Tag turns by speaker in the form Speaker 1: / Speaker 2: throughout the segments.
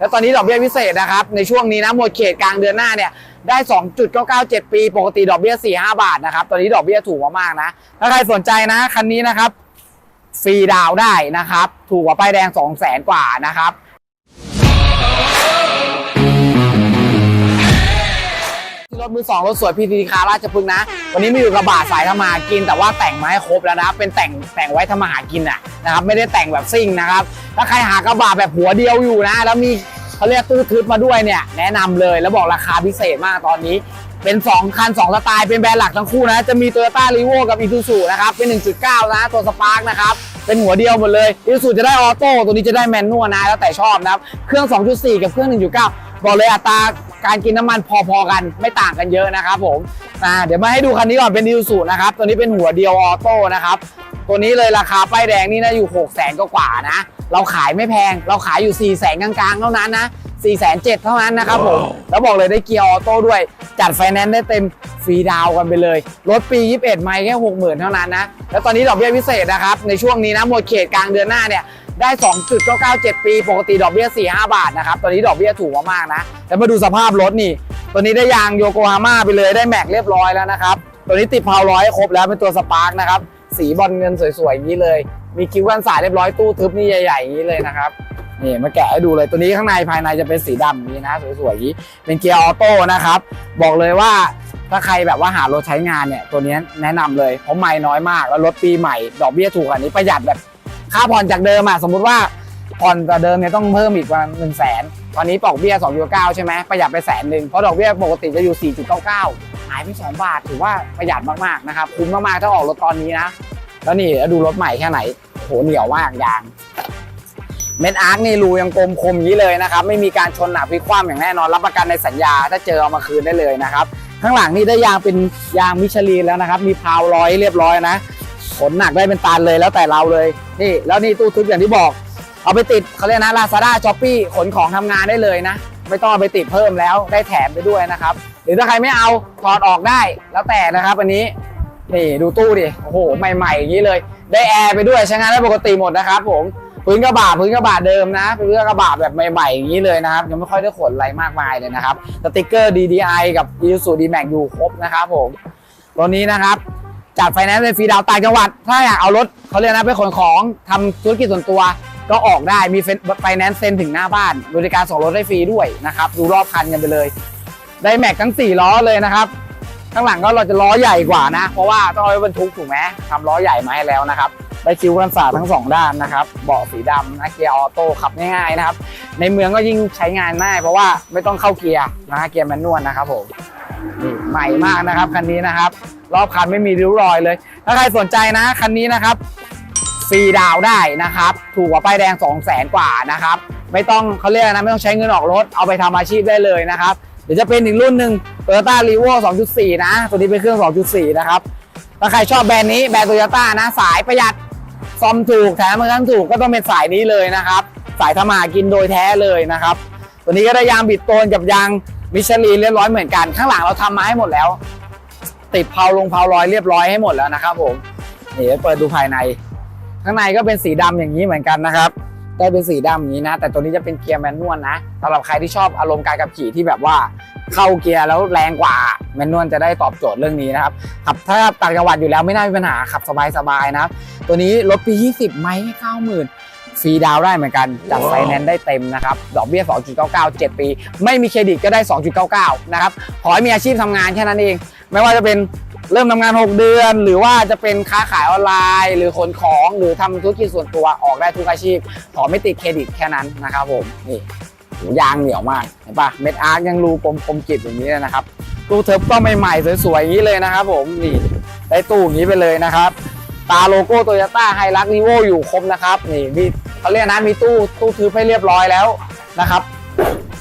Speaker 1: แล้วตอนนี้ดอกเบี้ยพิเศษนะครับ ในช่วงนี้นะหมดเขตกลางเดือนหน้าเนี่ยได้ 2.997 ปี ปกติดอกเบี้ย 4-5 บาทนะครับ ตอนนี้ดอกเบี้ยถูกมากๆนะ ถ้าใครสนใจนะ คันนี้นะครับ ฟรีดาวได้นะครับ ถูกกว่าป้ายแดง 2 0 0แสนกว่านะครับ รถมือสองรถสวยพีทีคาราชพฤกษ์นะ วันนี้ไม่อยู่กระบะสายทำมาหากิน แต่ว่าแต่งมาให้ครบแล้วนะ เป็นแต่งแต่งไว้ทำมาหากินอะนะครับ ไม่ได้แต่งแบบซิ่งนะครับ ถ้าใครหากระบะแบบหัวเดียวอยู่นะ แล้วมีเขาเรียกตู้ทึบมาด้วยเนี่ย แนะนำเลยแล้วบอกราคาพิเศษมากตอนนี้ เป็น 2 คัน 2 สไตล์ เป็นแบรนด์หลักทั้งคู่นะ จะมี Toyota r e v o กับ Isuzu นะครับ เป็น 1.9 นะ ตัวสปาร์กนะครับเป็นหัวเดียวหมดเลย Isuzu จะได้ออโต้ตัวนี้จะได้แมนนวลนะแล้วแต่ชอบนะครับเครื่อง 2.4 กับเครื่อง 1.9บอกเลยอัตรา การกินน้ำมันพอๆกันไม่ต่างกันเยอะนะครับผมอ่าเดี๋ยวมาให้ดูคันนี้ก่อนเป็น Isuzu นะครับตัวนี้เป็นหัวเดียวออโต้นะครับตัวนี้เลยราคาป้ายแดงนี่นะอยู่6 0 0 0 0 0กว่าๆนะ เราขายไม่แพง เราขายอยู่4 0 0 0 0 0กลางๆ เท่านั้นนะ4 7 0 0 0เท่านั้นนะครับผม แล้วบอกเลยได้เกียร์ออโต้ด้วย จัดไฟแนนซ์ได้เต็มฟรีดาวน์กันไปเลย รถปี 21 ไม่แค่ 60,000 เท่านั้นนะ แล้วตอนนี้ดอกเบี้ยพิเศษนะครับ ในช่วงนี้นะหมดเขตกลางเดือนหน้าเนี่ย ได้ 2.997 ปี ปกติดอกเบี้ย 4-5 บาทนะครับ ตอนนี้ดอกเบี้ยถูกมากๆนะ แล้วมาดูสภาพรถนี่ ตัวนี้ได้ยางโยโกฮาม่าไปเลยได้แม็กเรียบร้อยแล้วนะครับ ตัวนี้ติดพาวร้อยครบแล้วเป็นตัวสปาร์กนะครับ สีบอลเงินสวยๆอย่างนี้เลย มีคิ้วกันสายเรียบร้อยตู้ทึบนี่ใหญ่ๆอย่างนี้เลยนะครับนี่มาแกะให้ดูเลยตัวนี้ข้างในภายในจะเป็นสีดำอย่านี้นะสวยๆอย่างนี้เป็นเกียร์ออโต้นะครับบอกเลยว่าถ้าใครแบบว่าหารถใช้งานเนี่ยตัวนี้แนะนำเลยเพราะไม่น้อยมากแล้วรถปีใหม่ ดอกเบี้ยถูกกว่านี้ประหยัดแบบ ค่าผ่อนจากเดิมอะสมมุติว่าผ่อนจากเดิมเนี่ยต้องเพิ่มอีกประมาณหนึ่งแสนตอนนี้ดอกเบี้ย2.9ใช่ไหมประหยัดไปแสนหนึ่งเพราะดอกเบี้ยปกติจะอยู่ 4.99 หายไป 2 บาท ถือว่าประหยัดมากๆนะครับคุ้มมากๆถ้าออกรถตอนนี้นะ แล้วนี่แล้วดูรถใหม่แค่ไหนโหเหนียวมากยางเม็ดอาร์คนี่รูยังกลมคมยี้เลยนะครับ ไม่มีการชนหนักพลิกคว่ำอย่างแน่นอน รับประกันในสัญญา ถ้าเจอเอามาคืนได้เลยนะครับ ข้างหลังนี่ได้ยางเป็นยางมิชลินแล้วนะครับ มีพาวร้อยเรียบร้อยนะ ขนหนักได้เป็นตันเลยแล้วแต่เราเลย นี่แล้วนี่ตู้ทึบอย่างที่บอก เอาไปติดเขาเรียกนะลาซาด้าช้อปปี้ขนของทำงานได้เลยนะ ไม่ต้องเอาไปติดเพิ่มแล้วได้แถมไปด้วยนะครับ หรือถ้าใครไม่เอาถอดออกได้แล้วแต่นะครับ อันนี้นี่ดูตู้ดิโอ้โหใหม่ๆอย่างนี้เลย ได้แอร์ไปด้วยใช้งานได้ปกติหมดนะครับ ผมพื้นกระบะพื้นกระบะเดิมนะพื้นกระบะแบบใหม่ๆอย่างนี้เลยนะครับยังไม่ค่อยได้ขนอะไรมากมายเลยนะครับสติกเกอร์ DDI กับ Isuzu D-Max อยู่ครบนะครับผมตัวนี้นะครับ จัดไฟแนนซ์เป็นฟรีดาวน์ต่างจังหวัด ถ้าอยากเอารถเขาเรียกนะไปขนของทำธุรกิจส่วนตัว ก็ออกได้มีไฟแนนซ์เซ็นถึงหน้าบ้านบริการส่งรถได้ฟรีด้วยนะครับดูรอบคันกันไปเลย ได้แม็กทั้ง 4 ล้อเลยนะครับ ข้างหลังก็เราจะล้อใหญ่กว่านะ เพราะว่าต้องเอาไว้บรรทุกถูกไหมทำล้อใหญ่มาให้แล้วนะครับได้คิ้วกันสาดทั้งสองด้านนะครับ เบาะสีดำนะเกียร์ออโต้ขับง่ายๆนะครับ ในเมืองก็ยิ่งใช้งานง่ายเพราะว่าไม่ต้องเข้าเกียร์นะฮะเกียร์แมนนวลนะครับผม นี่ใหม่มากนะครับคันนี้นะครับ รอบคันไม่มีริ้วรอยเลย ถ้าใครสนใจนะคันนี้นะครับฟรีดาวได้นะครับ ถูกกว่าป้ายแดง 2 0 0แสนกว่านะครับ ไม่ต้องเขาเรียกนะไม่ต้องใช้เงินออกรถ เอาไปทำอาชีพได้เลยนะครับ เดี๋ยวจะเป็นอีกรุ่นหนึ่ง Toyota r e v o 2.4 นะ ตัวนี้เป็นเครื่อง 2.4 นะครับถ้าใครชอบแบรนด์นี้แบรนด์โตโยต้านะ สายประหยัดซ่อมถูกแถมเงินถูกก็ต้องเป็นสายนี้เลยนะครับ สายทำมาหากินโดยแท้เลยนะครับ ตัวนี้ก็ได้ยางบิดโตนกับยาง มิชลินเรียบร้อยเหมือนกัน ข้างหลังเราทำมาให้หมดแล้ว ติดเพาลงเพาลอยเรียบร้อยให้หมดแล้วนะครับผมนี่เปิดดูภายใน ข้างในก็เป็นสีดำอย่างนี้เหมือนกันนะครับได้เป็นสีดำอย่างนี้นะ แต่ตัวนี้จะเป็นเกียร์แมนนวลนะสำหรับใครที่ชอบอารมณ์การขับขี่ที่แบบว่าเข้าเกียร์แล้วแรงกว่าแมนนวลจะได้ตอบโจทย์เรื่องนี้นะครับขับถ้าต่างจังหวัดอยู่แล้วไม่น่ามีปัญหาขับสบายๆนะครับตัวนี้รถปี 20ไหมเก้าหมื่น ฟรีดาวน์ได้เหมือนกันจัดไฟแนนซ์ได้เต็มนะครับ ดอกเบี้ย 2.99 7 ปี ไม่มีเครดิตก็ได้ 2.99 นะครับ ขอให้มีอาชีพทำงานแค่นั้นเอง ไม่ว่าจะเป็นเริ่มทำงาน 6 เดือน หรือว่าจะเป็นค้าขายออนไลน์ หรือขนของหรือทำธุรกิจส่วนตัวออกได้ทุกอาชีพ ขอไม่ติดเครดิตแค่นั้นนะครับผมนี่หูยางเหนียวมากเห็นปะเม็ดอาร์คยังรูปมปมกิบอย่างนี้เลยนะครับตู้เทิร์ฟก็ใหม่ๆสวยๆอย่างนี้เลยนะครับผมนี่ได้ตู้อย่างนี้ไปเลยนะครับ ตาโลโก้โตโยต้าไฮรักนีโวอยู่ครบนะครับนี่มีเขาเรียกนะมีตู้ตู้ทึบให้เรียบร้อยแล้วนะครับ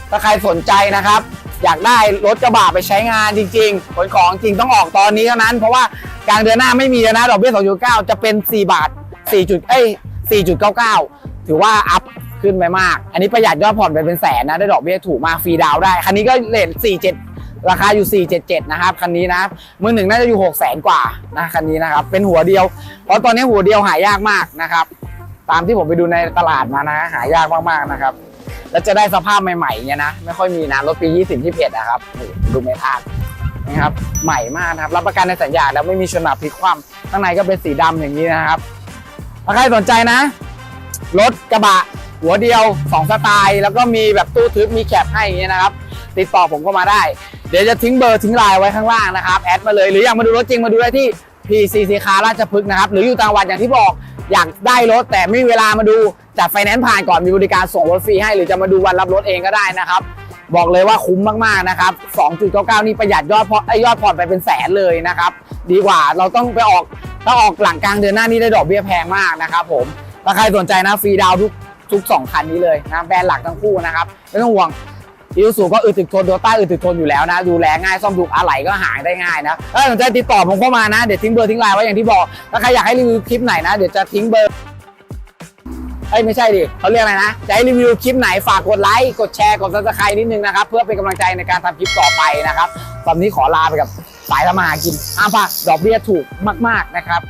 Speaker 1: ถ้าใครสนใจนะครับ อยากได้รถกระบะไปใช้งานจริงๆขนของจริงต้องออกตอนนี้เท่านั้น เพราะว่ากลางเดือนหน้าไม่มีแล้วนะดอกเบี้ย2.9 จะเป็น 4 บาท4จุดเอ้ย4.99 ถือว่าอัพขึ้นไปมาก อันนี้ประหยัดยอดผ่อนไปเป็นแสนนะได้ดอกเบี้ยถูกมากฟรีดาวน์ได้ คันนี้ก็เลท47 ราคาอยู่ 477 นะครับ คันนี้นะครับมือหนึ่งน่าจะอยู่ 6 0 0 0 0 กว่านะคันนี้นะครับ เป็นหัวเดียว เพราะตอนนี้หัวเดียวหายากมากนะครับ ตามที่ผมไปดูในตลาดมานะ หายากมากๆนะครับ แล้วจะได้สภาพใหม่ๆเนี่ยนะ ไม่ค่อยมีนะ รถปี 20ที่เพจนะครับดูเมทานนะครับ ใหม่มากนะครับ รับประกันในสัญญาแล้วไม่มีชนวนพลิกคว่ำข้างในก็เป็นสีดำอย่างนี้นะครับถ้าใครสนใจนะ รถกระบะหัวเดียว 2 สไตล์ แล้วก็มีแบบตู้ทึบมีแคปให้อย่างเงี้ยนะครับ ติดต่อผมก็มาได้ เดี๋ยวจะทิ้งเบอร์ทิ้งไลน์ไว้ข้างล่างนะครับแอดมาเลยหรืออยากมาดูรถจริงมาดูได้ที่ PCC คาราชพฤกษ์นะครับหรืออยู่ต่างจังหวัดอย่างที่บอกอยากได้รถแต่ไม่มีเวลามาดูจัดไฟแนนซ์ผ่านก่อนมีบริการส่งรถฟรีให้ หรือจะมาดูวันรับรถเองก็ได้นะครับบอกเลยว่าคุ้มมากๆนะครับ 2.99 นี่ประหยัดยอดพอไอยอดผ่อนไปเป็นแสนเลยนะครับ ดีกว่าเราต้องไปออกถ้าออกหลังกลางเดือนหน้านี้ได้ดอกเบี้ยแพงมากนะครับผม ถ้าใครสนใจนะฟรีดาวทุกทุกสองคันนี้เลยนะแบรนด์หลักทั้งคู่นะครับ ไม่ต้องห่วง อิวสูก็อึดถึกทนโดต้าอึดถึกทนอยู่แล้วนะ ดูแลง่ายซ่อมถูกอะไหล่ก็หายได้ง่ายนะถ้าสนใจติดต่อผมเข้ามานะ เดี๋ยวทิ้งเบอร์ทิ้งไลน์ไว้อย่างที่บอก ถ้าใครอยากให้รีวิวคลิปไหนนะ เดี๋ยวจะทิ้งเบอร์เอ้ยไม่ใช่ดิเขาเรียกอะไรนะ จะให้รีวิวคลิปไหนฝากกดไลค์ กดแชร์ กดซับสไครต์นิดนึงนะครับ เพื่อเป็นกำลังใจในการทำคลิปต่อไปนะครับตอนนี้ขอลาไปกับสายทำมาหากินห้ามพลาดดอกเบี้ยถูกมาก ๆนะครับ